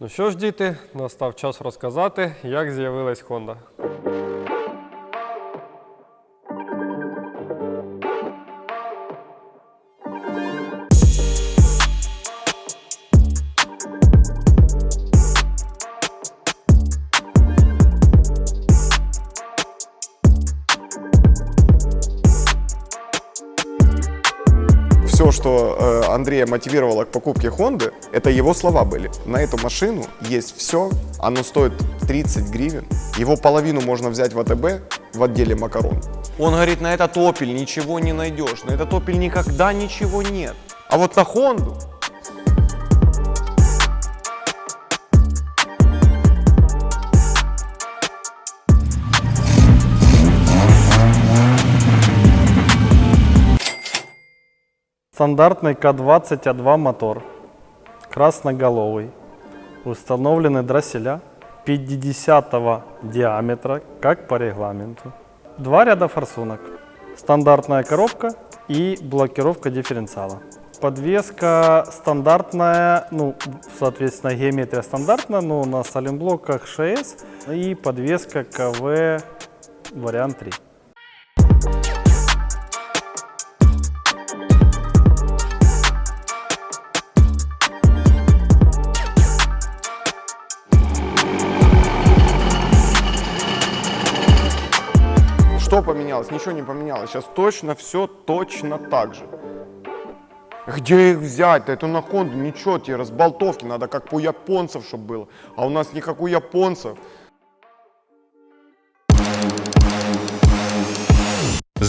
Ну що ж, діти, настав час розказати, як з'явилась Honda. Андрея мотивировало к покупке Хонды, это его слова были. На эту машину есть все, оно стоит 30 гривен. Его половину можно взять в АТБ в отделе макарон. Он говорит, на этот опель ничего не найдешь, на этот опель никогда ничего нет. А вот на Хонду Стандартный К-20А2 мотор, красноголовый, установлены дросселя 50 диаметра, как по регламенту. Два ряда форсунок, стандартная коробка и блокировка дифференциала. Подвеска стандартная, ну, соответственно, геометрия стандартная, но на саленблоках 6 и подвеска КВ вариант 3. Поменялось? Ничего не поменялось. Сейчас точно все точно так же. Где их взять? Это на Хонду ничего, тебе разболтовки надо, как у японцев, чтобы было. А у нас не как у японцев.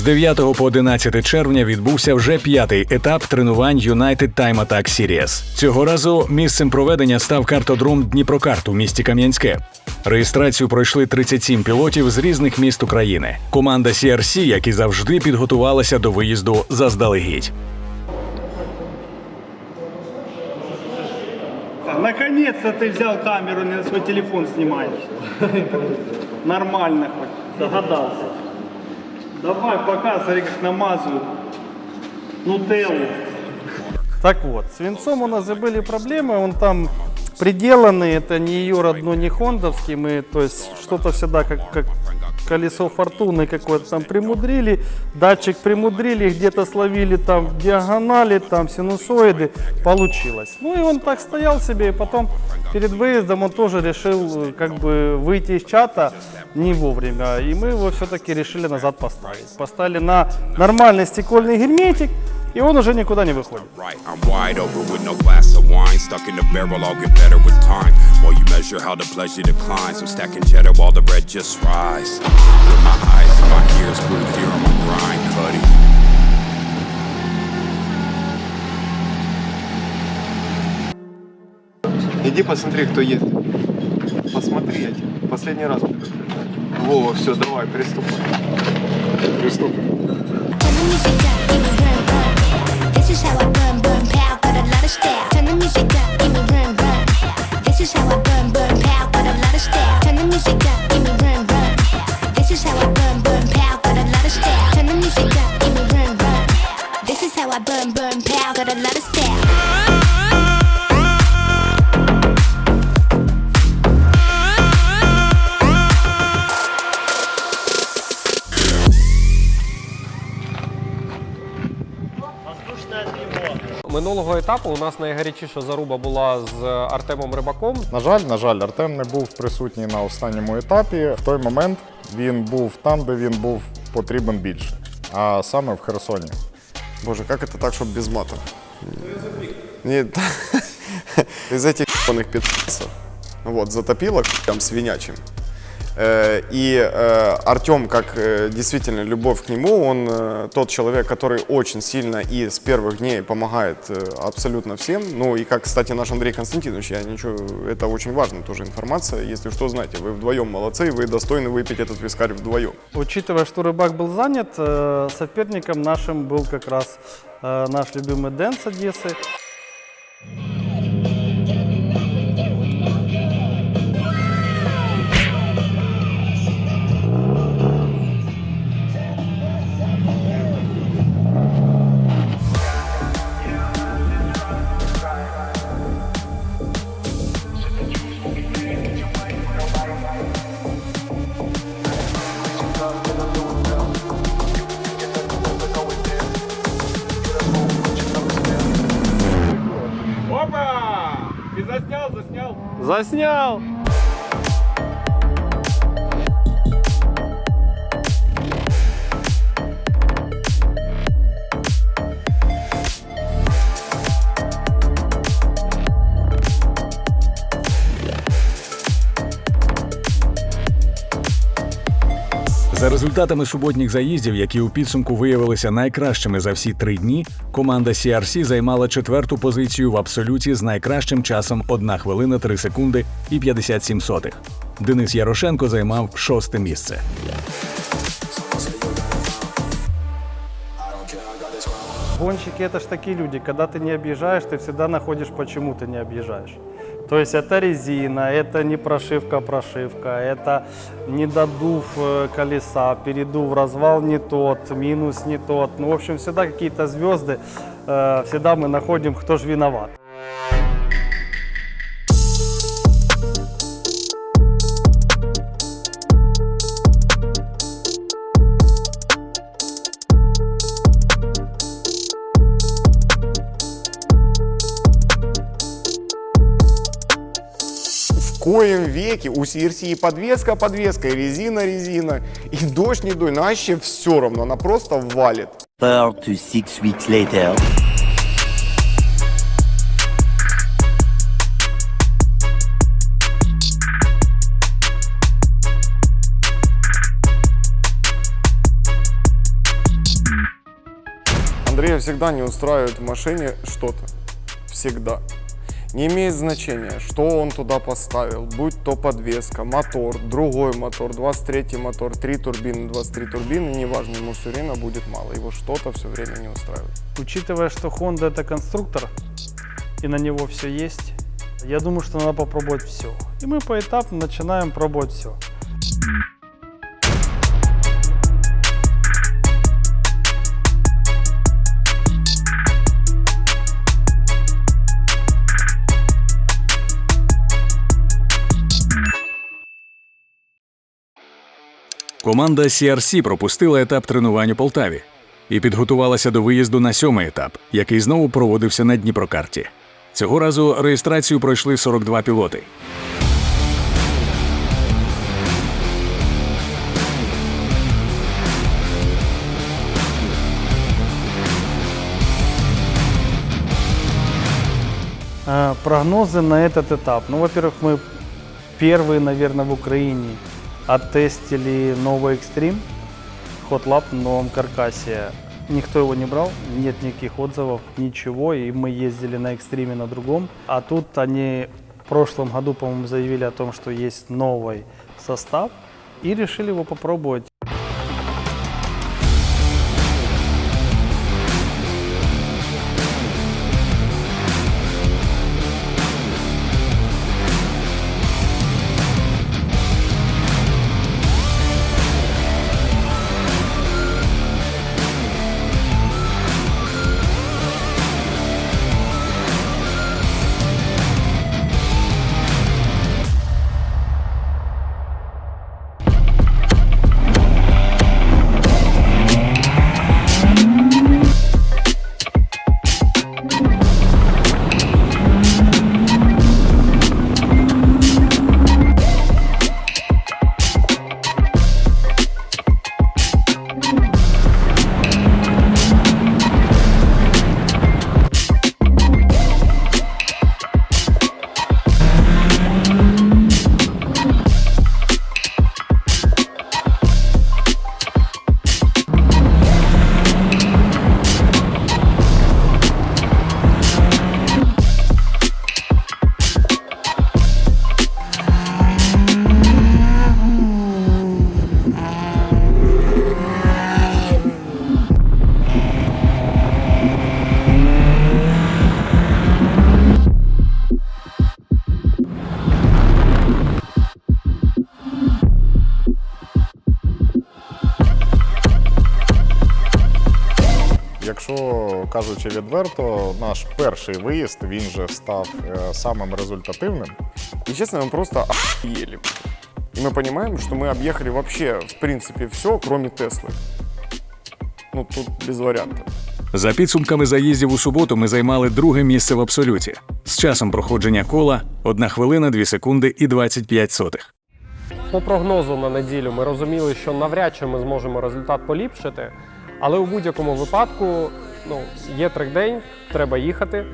9 по 11 червня відбувся вже п'ятий етап тренувань United Time Attack Series. Цього разу місцем проведення став картодром Дніпрокарт у місті Кам'янське. Реєстрацію пройшли 37 пілотів з різних міст України. Команда CRC, як і завжди, підготувалася до виїзду заздалегідь. Наконец-то ты взял камеру, не на свой телефон снимаешь. Нормально хоть, догадался. Давай, показывай, смотри, как намазывают. Нутеллу. Так вот, с венцом у нас же были проблемы, он там приделанный, это не ее родной, не хондовский, мы, то есть что-то всегда как, как колесо фортуны какое-то там примудрили, датчик примудрили, где-то словили там диагонали, там синусоиды, получилось. Ну и он так стоял себе, и потом перед выездом он тоже решил э, как бы выйти из чата не вовремя, и мы его все-таки решили назад поставить. Поставили на нормальный стекольный герметик, и он уже никуда не выходит. Иди посмотри, кто едет. Посмотри, я тебе последний раз предупреждаю. Вова, все, давай, приступай. Приступай. Is how I burn, burn, pow, got a lot of style. Turn the music up, give me run, run. This is how I burn, burn, pow, got a lot of style. Turn the music up, Минулого етапу у нас найгарячіша заруба була з Артемом Рибаком. На жаль, на жаль, Артем не був присутній на останньому етапі. В той момент він був там, де він був потрібен більше, а саме в Херсоні. Боже, как это так, чтобы без матов? Нет, из этих ебаных пи***цев. Вот, затопило там свинячим. Э, И э, Артем, как э, действительно любовь к нему, он тот человек, который очень сильно и с первых дней помогает абсолютно всем. Ну и как, кстати, наш Андрей Константинович, я ничего, это очень важная тоже информация. Если что, знаете, вы вдвоем молодцы, вы достойны выпить этот вискарь вдвоем. Учитывая, что рыбак был занят, соперником нашим был как раз наш любимый Дэн с Одессы. заснял. результатами суботніх заїздів, які у підсумку виявилися найкращими за всі три дні, команда CRC займала четверту позицію в абсолюті з найкращим часом 1 хвилина 3 секунди і 57 сотих. Денис Ярошенко займав шосте місце. Гонщики это ж такие люди, когда ты не объезжаешь, ты всегда находишь, почему ты не объезжаешь. То есть это резина, это не прошивка-прошивка, это недодув э, колеса, передув, развал не тот, минус не тот. Ну, в общем, всегда какие-то звезды, э, всегда мы находим, кто же виноват. Коем веке у CRC и подвеска, подвеска, и резина, резина, и дождь, не ну вообще все равно, она просто валит. Four six weeks later. Андрея всегда не устраивает в машине что-то. Всегда. Не имеет значения, что он туда поставил, будь то подвеска, мотор, другой мотор, 23 мотор, 3 турбины, 23 турбины, неважно, ему все время будет мало, его что-то все время не устраивает. Учитывая, что Honda это конструктор, и на него все есть, я думаю, что надо попробовать все. И мы поэтапно начинаем пробовать все. Команда CRC пропустила етап тренувань у Полтаві і підготувалася до виїзду на сьомий етап, який знову проводився на Дніпрокарті. Цього разу реєстрацію пройшли 42 пілоти. А, Прогнозы на этот этап. Ну, во-первых, мы первые, наверное, в Украине оттестили новый экстрим Hot Lap на новом каркасе. Никто его не брал, нет никаких отзывов, ничего, и мы ездили на экстриме на другом. А тут они в прошлом году, по-моему, заявили о том, что есть новый состав, и решили его попробовать. Якщо кажучи відверто, наш перший виїзд він же став е, самим результативним. И честно, мы просто охуели. И мы понимаем, что мы объехали вообще, в принципе, все, кроме Теслы. Ну, тут без вариантов. За підсумками заїздів у суботу ми займали друге місце в абсолюті. З часом проходження кола 1 хвилина, 2 секунди і 25 сотих. По прогнозу на неділю ми розуміли, що навряд чи ми зможемо результат поліпшити. Але у будь-якому випадку ну, є трек-день, треба їхати.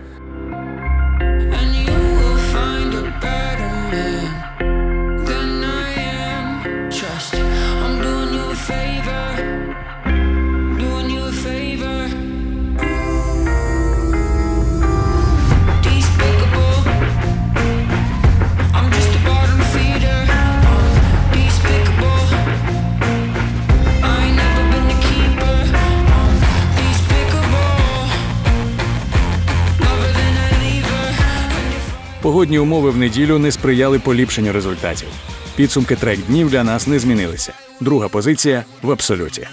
Погодні умови в неділю не сприяли поліпшенню результатів. Підсумки трек днів для нас не змінилися. Друга позиція в абсолюті.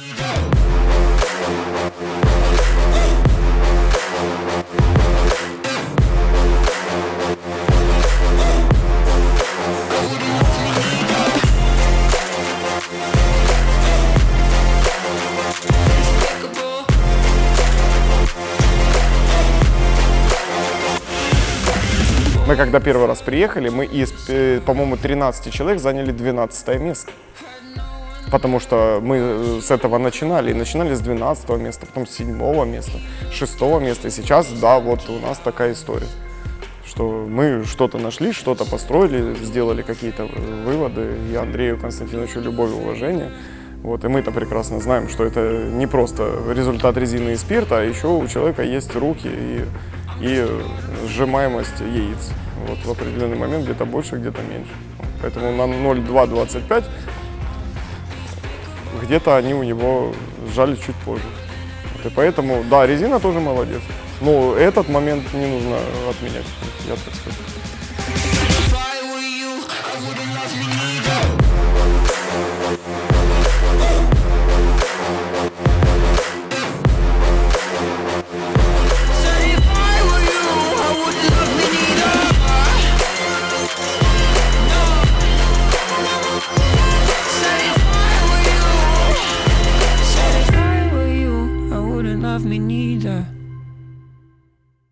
Мы когда первый раз приехали, мы из, э, по-моему, 13 человек заняли 12 место. Потому что мы э, с этого начинали, и начинали с 12 места, потом с 7 места, 6 места. И сейчас, да, вот у нас такая история. Что мы что-то нашли, что-то построили, сделали какие-то э, выводы. И Андрею Константиновичу любовь и уважение. Вот, и мы-то прекрасно знаем, что это не просто результат резины и спирта, а еще у человека есть руки и, и сжимаемость яиц. Вот в определенный момент где-то больше, где-то меньше. Поэтому на 0,225 где-то они у него сжали чуть позже. Вот, и поэтому, да, резина тоже молодец. Но этот момент не нужно отменять, я так скажу.